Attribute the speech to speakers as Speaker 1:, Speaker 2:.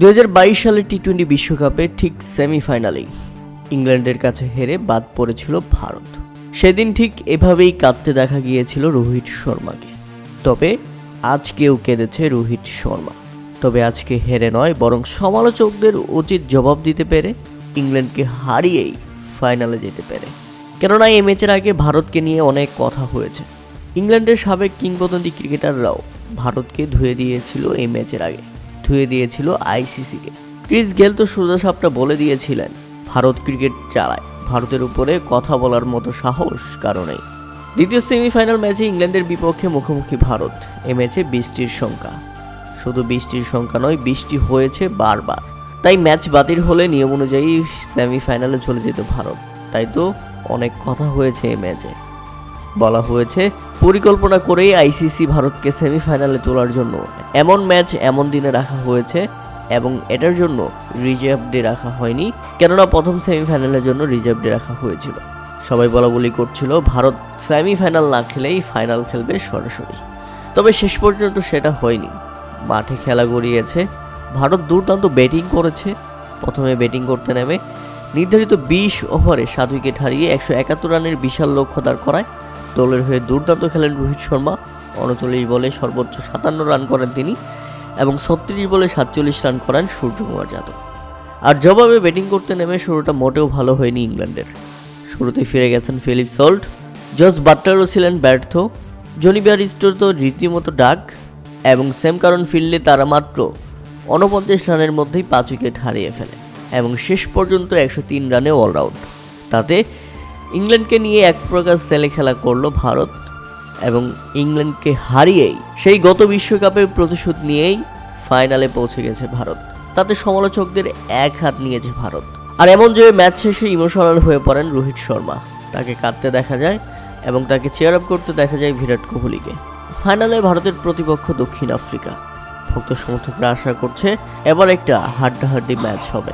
Speaker 1: দু সালে T twenty বিশ্বকাপে ঠিক সেমিফাইনালেই ইংল্যান্ডের কাছে হেরে বাদ পড়েছিল ভারত। সেদিন ঠিক এভাবেই কাঁদতে দেখা গিয়েছিল রোহিত শর্মাকে। তবে আজকেও কেঁদেছে রোহিত শর্মা। তবে আজকে হেরে নয়, বরং সমালোচকদের উচিত জবাব দিতে পেরে ইংল্যান্ডকে হারিয়েই ফাইনালে যেতে পেরে। কেননা এই ম্যাচের আগে ভারতকে নিয়ে অনেক কথা হয়েছে। ইংল্যান্ডের সাবেক কিংবদন্তি ক্রিকেটাররাও ভারতকে ধুয়ে দিয়েছিল এই ম্যাচের আগে। ধুয়ে দিয়েছিল আইসিসিকে। ক্রিস গেল তো সোজা সাপটা বলে দিয়েছিলেন, ভারত ক্রিকেট চালায়। ভারতের উপরে কথা বলার মতো সাহস কারণেই দ্বিতীয় সেমিফাইনাল ম্যাচে ইংল্যান্ডের বিপক্ষে মুখোমুখি ভারত, এ ম্যাচে বৃষ্টির সংখ্যা শুধু বৃষ্টির সংখ্যা নয়, বৃষ্টি হয়েছে বারবার। তাই ম্যাচ বাতিল হলে নিয়ম অনুযায়ী সেমিফাইনালে চলে যেত ভারত। তাই তো অনেক কথা হয়েছে এই ম্যাচে। বলা হয়েছে পরিকল্পনা করেই আইসিসি ভারতকে সেমিফাইনালে তোলার জন্য এমন ম্যাচ এমন দিনে রাখা হয়েছে এবং এটার জন্য রিজার্ভ ডে রাখা হয়নি, কেননা প্রথম সেমিফাইনালের জন্য রিজার্ভ ডে রাখা হয়েছিল। সবাই বলা বলি করছিল, ভারত সেমিফাইনাল না খেলেই ফাইনাল খেলবে সরাসরি। তবে শেষ পর্যন্ত সেটা হয়নি। মাঠে খেলা গড়িয়েছে, ভারত দুর্দান্ত ব্যাটিং করেছে, প্রথমে ব্যাটিং করতে নেমে নির্ধারিত বিশ ওভারে সাত উইকেট হারিয়ে একশো একাত্তর রানের বিশাল লক্ষ্য দাঁড় করায়। দলের হয়ে দুর্দান্ত খেলেন রোহিত শর্মা। উনচল্লিশ বলে সর্বোচ্চ সাতান্ন রান করেন তিনি এবং ছত্রিশ বলে সাতচল্লিশ রান করেন সূর্যকুমার যাদব। আর জবাবে ব্যাটিং করতে নেমে শুরুটা মোটেও ভালো হয়নি ইংল্যান্ডের। শুরুতে ফিরে গেছেন ফিলিপ সল্ট। জস বাটলারও ছিলেন ব্যর্থ। জনি ব্যারিস্টোর তো রীতিমতো ডাক এবং সেম কারণ ফিল্ডে তারা মাত্র উনপঞ্চাশ রানের মধ্যেই পাঁচ উইকেট হারিয়ে ফেলে এবং শেষ পর্যন্ত একশো তিন রানে অলরাউন্ড। তাতে ইংল্যান্ডকে নিয়ে এক প্রকার সেলে খেলা করল ভারত এবং ইংল্যান্ডকে হারিয়েই সেই গত বিশ্বকাপের প্রতিশোধ নিয়েই ফাইনালে পৌঁছে গেছে ভারত। তাতে সমালোচকদের এক হাত নিয়েছে ভারত। আর এমন যে ম্যাচ শেষে ইমোশনাল হয়ে পড়েন রোহিত শর্মা। তাকে কাঁদতে দেখা যায় এবং তাকে চেয়ার আপ করতে দেখা যায় বিরাট কোহলিকে। ফাইনালে ভারতের প্রতিপক্ষ দক্ষিণ আফ্রিকা। ভক্ত সমর্থকরা আশা করছে এবার একটা হাড্ডাহাড্ডি ম্যাচ হবে।